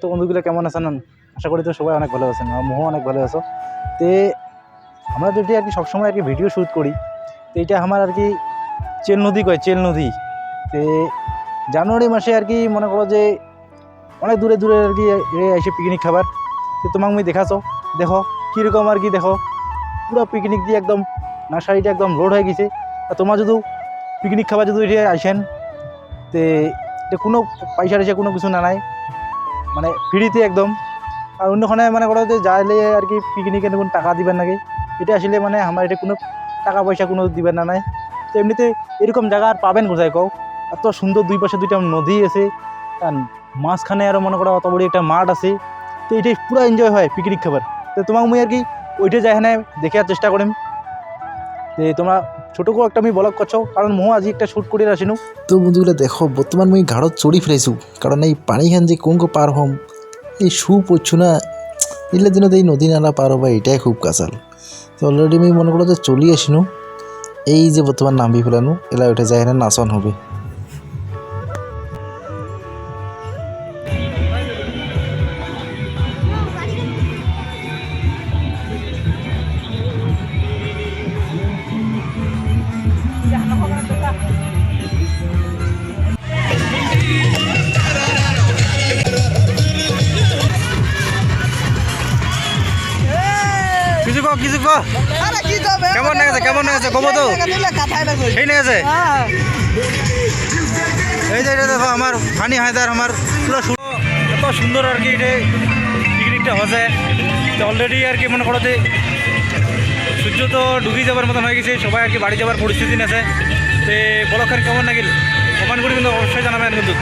তো বন্ধুগুলো কেমন আছেন? আশা করি তো সবাই অনেক ভালো আছেন মহও অনেক ভালো আছো। তে আমরা যদি আর কি সবসময় আর কি ভিডিও শ্যুট করি। তো এটা আমার আর কি চেল নদী কয়, চেল নদী। তে জানুয়ারি মাসে আর কি মনে করো যে অনেক দূরে দূরে আর কি এসে পিকনিক খাবার। তো তোমাকে আমি দেখাছো, দেখো কীরকম আর কি দেখো। পুরো পিকনিক দিয়ে একদম নার্সারিটা একদম লোড হয়ে গেছে। আর তোমার যদি পিকনিক খাবার যদি এটি আসেন, তে এটা কোনো পয়সা টয়সা কোনো কিছু না নাই। মানে ফ্রিতে একদম। আর অন্যখানে মানে করো যে যাইলে আর কি পিকনিকে কোনো টাকা দিবেন নাকি। এটা আসলে মানে আমার এটা কোনো টাকা পয়সা কোনো দিবেন না, নাই। তো এমনিতে এরকম জায়গা আর পাবেন কোথায় কও? এত সুন্দর দুই পাশে দুইটা নদী আছে। আর মাঝখানে আরও মনে করো অত বড় একটা মাঠ আছে। তো এটাই পুরো এনজয় হয় পিকনিক খাবার। তো তোমাকে মুই আর কি ওইটা যাই দেখার চেষ্টা করিম তোমরা ছোট করে একটা আমি বলক করছ, কারণ মো আজি একটা শ্যুট করে আসিনু। তো বন্ধুগুলো দেখো, বর্তমান মই ঘাড়ত চড়ি ফেলাইছোঁ, কারণ এই পানীখান যে কোন পার হ'ম, এই শু পড়ছো না এলে দিনত এই নদী নালা পার হবা, এটাই খুব কাঁচাল। তো অলরেডি আমি মনে করো যে চলি আসিনু, এই যে বর্তমান নামি ফেলানো, এলা ওইটা যায় না নাচন হবে। কিছু কো কিছু কো আরে কি করবে কেমন লাগছে কেমন লাগছে কব তো। সেই লাগছে এই যে দেখো আমার ফানি হায়দার আমার পুরো এত সুন্দর আর কি এটা পিকনিকটা হচ্ছে। তো অলরেডি আর কি মনে করো যে সূর্য তো ডুবি যাবার মতন হয়ে গেছে সবাই আর কি বাড়ি যাবার পরিস্থিতি আছে তো বলখান কেমন লাগিল কমেন্ট করে কিন্তু অবশ্যই জানাবেন কিন্তু।